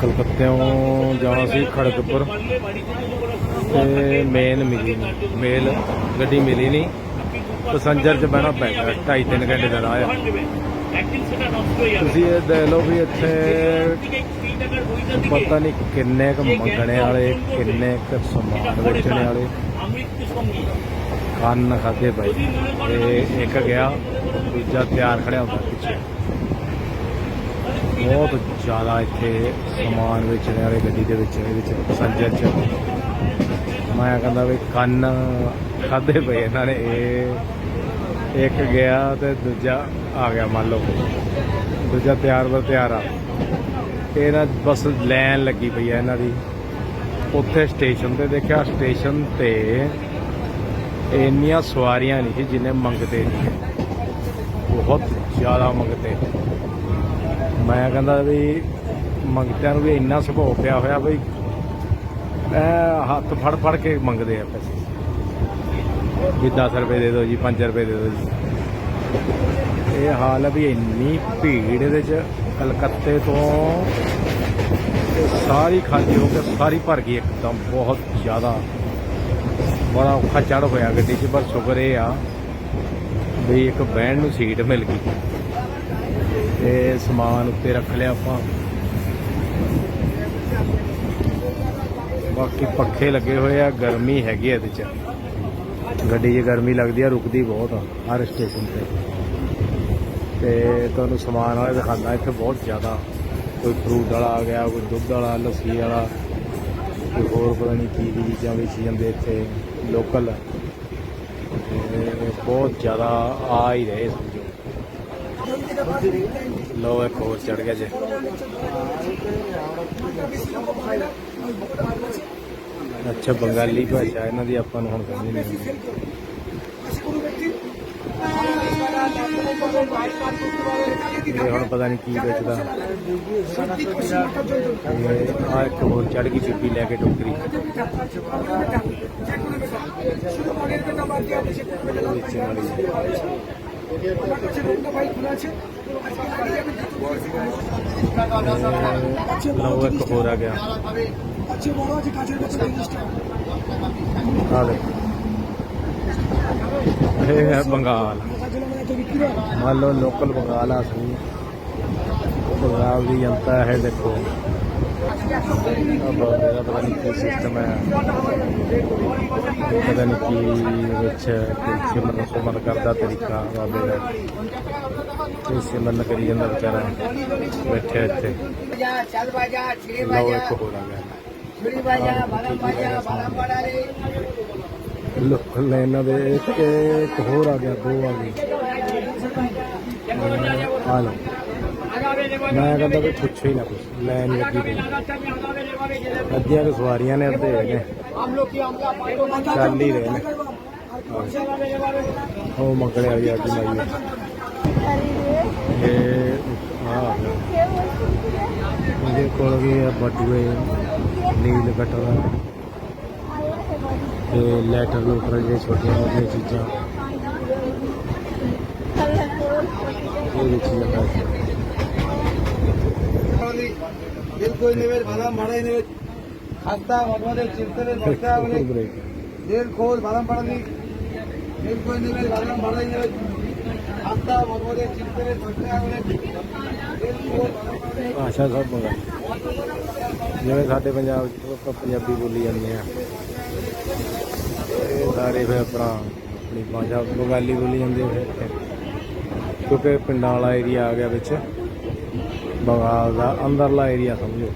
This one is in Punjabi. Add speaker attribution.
Speaker 1: ਕਲਕੱਤਿਓਂ ਜਾਣਾ ਸੀ ਖੜਗਪੁਰ। ਤੇ ਮੇਨ ਮਿਲੀ ਨਹੀਂ। ਮੇਲ ਗੱਡੀ ਮਿਲੀ ਨਹੀਂ। ਪੈਸੰਜਰ ਚ ਬਹਿਣਾ ਪੈ ਗਿਆ 2.5 3 ਘੰਟੇ ਦਾ ਰਾਹ ਆ। ਤੁਸੀਂ ਇਹ ਦੇਖ ਲਓ ਵੀ ਇੱਥੇ ਪਤਾ ਨਹੀਂ ਕਿੰਨੇ ਕੁ ਮੰਗਣੇ ਵਾਲੇ ਕਿੰਨੇ ਕੁ ਸਮਾਨ ਵੇਚਣੇ ਵਾਲੇ। ਕੰਨ ਖਾਦੇ ਪਏ ਤੇ ਇੱਕ ਗਿਆ ਦੂਜਾ ਤਿਆਰ ਖੜਿਆ ਹੁੰਦਾ ਪਿੱਛੇ। ਬਹੁਤ ਜ਼ਿਆਦਾ ਇੱਥੇ ਸਮਾਨ ਵੇਚਣ ਵਾਲੇ ਗੱਡੀ ਦੇ ਵਿੱਚ, ਇਹਦੇ ਵਿੱਚ ਪੈਸੰਜਰ ਚ। ਮੈਂ ਕਹਿੰਦਾ ਵੀ ਕੰਨ ਖਾਦੇ ਪਏ ਇਹਨਾਂ ਨੇ, ਇਹ ਇੱਕ ਗਿਆ ਤੇ ਦੂਜਾ ਆ ਗਿਆ ਮੰਨ ਲਓ। ਦੂਜਾ ਤਿਆਰ ਬਰ ਤਿਆਰ ਆ। ਇਹ ਨਾ ਬਸ ਲਾਈਨ ਲੱਗੀ ਪਈ ਆ ਇਹਨਾਂ ਦੀ। ਉੱਥੇ ਸਟੇਸ਼ਨ ਤੇ ਦੇਖਿਆ, ਸਟੇਸ਼ਨ ਤੇ ਇੰਨੀਆਂ ਸਵਾਰੀਆਂ ਨਹੀਂ ਸੀ ਜਿੰਨੇ ਮੰਗਦੇ ਸੀ। ਬਹੁਤ ਜ਼ਿਆਦਾ ਮੰਗਦੇ ਮੈਂ ਕਹਿੰਦਾ ਵੀ ਮੰਗਤਿਆਂ ਨੂੰ ਵੀ ਇੰਨਾ ਸੁਭਾਅ ਪਿਆ ਹੋਇਆ ਬਈ ਇਹ ਹੱਥ ਫੜ ਫੜ ਕੇ ਮੰਗਦੇ ਆ ਪੈਸੇ। ਵੀ 10 ਰੁਪਏ ਦੇ ਦਿਓ ਜੀ 5 ਰੁਪਏ ਦੇ ਦਿਓ ਜੀ। ਇਹ ਹਾਲ ਹੈ ਵੀ ਇੰਨੀ ਭੀੜ ਇਹਦੇ ਚ ਕਲਕੱਤੇ ਤੋਂ ਸਾਰੀ ਖਾਲੀ ਹੋ ਕੇ ਸਾਰੀ ਭਰ ਗਈ ਇੱਕਦਮ, ਬਹੁਤ ਜ਼ਿਆਦਾ। ਬੜਾ ਔਖਾ ਚੜ ਹੋਇਆ ਗੱਡੀ 'ਚ, ਪਰ ਸ਼ੁਕਰ ਇਹ ਆ ਵੀ ਇੱਕ ਬਹਿਣ ਨੂੰ ਸੀਟ ਮਿਲ ਗਈ। ਤੇ ਸਮਾਨ ਉੱਤੇ ਰੱਖ ਲਿਆ ਆਪਾਂ। ਬਾਕੀ ਪੱਖੇ ਲੱਗੇ ਹੋਏ ਆ, ਗਰਮੀ ਹੈਗੀ ਇਹਦੇ 'ਚ। ਗੱਡੀ 'ਚ ਗਰਮੀ ਲੱਗਦੀ ਆ, ਰੁਕਦੀ ਬਹੁਤ ਆ, ਹਰ ਸਟੇਸ਼ਨ ਤੇ। ਤੇ ਤੁਹਾਨੂੰ ਸਮਾਨ ਵਾਲਾ ਦਿਖਾਉਂਦਾ, ਇੱਥੇ ਬਹੁਤ ਜ਼ਿਆਦਾ। ਕੋਈ ਫਰੂਟ ਵਾਲਾ ਆ ਗਿਆ, ਕੋਈ ਦੁੱਧ ਵਾਲਾ, ਲੱਸੀ ਵਾਲਾ, ਕੋਈ ਹੋਰ ਪਤਾ ਨਹੀਂ ਕੀ ਕੀ ਚੀਜ਼ਾਂ ਵੇਚੀ ਜਾਂਦੇ ਇੱਥੇ ਲੋਕਲ ਬਹੁਤ ਜ਼ਿਆਦਾ ਆ ਹੀ ਰਹੇ ਲੋ ਇੱਕ ਹੋਰ ਚੜ ਗਿਆ ਜੇ। ਅੱਛਾ ਬੰਗਾਲੀ ਭਾਸ਼ਾ ਇਹਨਾਂ ਦੀ ਆਪਾਂ ਨੂੰ ਹੁਣ ਸਮਝ ਨਹੀਂ ਆਉਂਦੀ। ਇਹ ਹੁਣ ਪਤਾ ਨਹੀਂ ਕੀ ਵੇਚਦਾ ਆ ਇੱਕ ਹੋਰ ਚੜ ਗਈ ਚੁੱਪੀ ਲੈ ਕੇ ਟੋਕਰੀ। ਵਾਲੀ ਲਓ ਇੱਕ ਹੋਰ ਆ ਗਿਆ ਆ ਲੈ ਇਹ ਹੈ ਬੰਗਾਲ ਮੰਨ ਲਓ ਲੋਕਲ ਬੰਗਾਲ ਆ ਸਹੀ ਬੰਗਾਲ ਦੀ ਜਨਤਾ ਹੈ ਦੇਖੋ ਅਬ ਮੇਰਾ ਪਤਾ ਨਹੀਂ ਕੀ ਸਿਸਟਮ ਹੈ ਪਤਾ ਨਹੀਂ ਕੀ ਵਿੱਚ ਸਿਮਰਨ ਸੁਮਨ ਕਰਦਾ, ਤਰੀਕਾ ਬਾਬੇ ਦਾ। ਕੋਈ ਸਿਮਰਨ ਕਰੀ ਜਾਂਦਾ ਵਿਚਾਰਾ। ਬੈਠਿਆ ਇੱਥੇ।
Speaker 2: ਚੱਲ ਬਾਜਾ ਛੇ ਬਾਜਾ
Speaker 1: ਇੱਕ ਹੋਰ ਆ ਗਿਆ।
Speaker 2: ਛੁਰੀ ਬਾਜਾ ਬਾਲਾ ਬਾਜਾ ਬਾਲਾ ਬੜਾ ਰੇ
Speaker 1: ਲੋਕਲ ਨੇ ਇਹਨਾਂ ਦੇ ਇੱਕ ਇੱਕ ਹੋਰ ਆ ਗਿਆ, ਦੋ ਆ ਗਏ। ਆ ਲਓ ਮੈਂ ਕਹਿੰਦਾ ਵੀ ਪੁੱਛੋ ਹੀ ਨਾ ਕੁਛ। ਲਾਈਨ ਲੱਗੀ ਪਈ। ਅੱਧੀਆਂ ਕੁ ਸਵਾਰੀਆਂ ਨੇ, ਅੱਧੇ ਹੈਗੇ। ਚੱਲ ਹੀ ਰਹੇ ਨੇ। ਉਹ ਮੰਗਲੇ ਵਾਲੀ ਅੱਜ ਮਾਈ ਇਹ ਆ ਇਹਦੇ ਕੋਲ ਵੀ ਆ ਬਟੂਏ ਨੀਲ ਕਟਰ। ਤੇ ਲੈਟਰ ਲੂਟਰ ਜਿਹੜੇ ਛੋਟੀਆਂ ਮੋਟੀਆਂ ਚੀਜ਼ਾਂ। ਇਹ ਵੇਚੀ ਜਾਂਦਾ
Speaker 3: ಗೆಲ್ಕೊಯ್ ನೀವೇಟ್ ಬದಾಮ್ ಮಾಡೈ ನೀವೇಟ್ ಹಸ್ತಾ
Speaker 1: ಮಗಮದೆ
Speaker 3: ಚಿರ್ತನೆ ಬರ್ತಾ ಅವನೆ ಗೆಲ್ಕೋಲ್ ಬದಾಮ್ ಮಾಡಲಿ ಗೆಲ್ಕೊಯ್ ನೀವೇಟ್ ಬದಾಮ್ ಮಾಡೈ ನೀವೇಟ್ ಹಸ್ತಾ ಮಗಮದೆ ಚಿರ್ತನೆ ಬರ್ತಾ ಅವನೆ
Speaker 1: ਭਾਸ਼ਾ ਸਭ ਬੋਲਦਾ ਜਿਵੇਂ ਸਾਡੇ ਪੰਜਾਬ ਚ ਪੰਜਾਬੀ ਬੋਲੀ ਜਾਂਦੀ ਆ ਇਹ ਸਾਰੇ ਫਿਰ ਆਪਣਾ ਆਪਣੀ ਭਾਸ਼ਾ ਬੰਗਾਲੀ ਬੋਲੀ ਜਾਂਦੀ ਆ ਫਿਰ ਕਿਉਂਕਿ ਪਿੰਡਾਂ ਵਾਲਾ ਏਰੀਆ ਆ ਗਿਆ ਵਿੱਚ ਬੰਗਾਲ ਦਾ ਅੰਦਰਲਾ ਏਰੀਆ ਸਮਝੋ।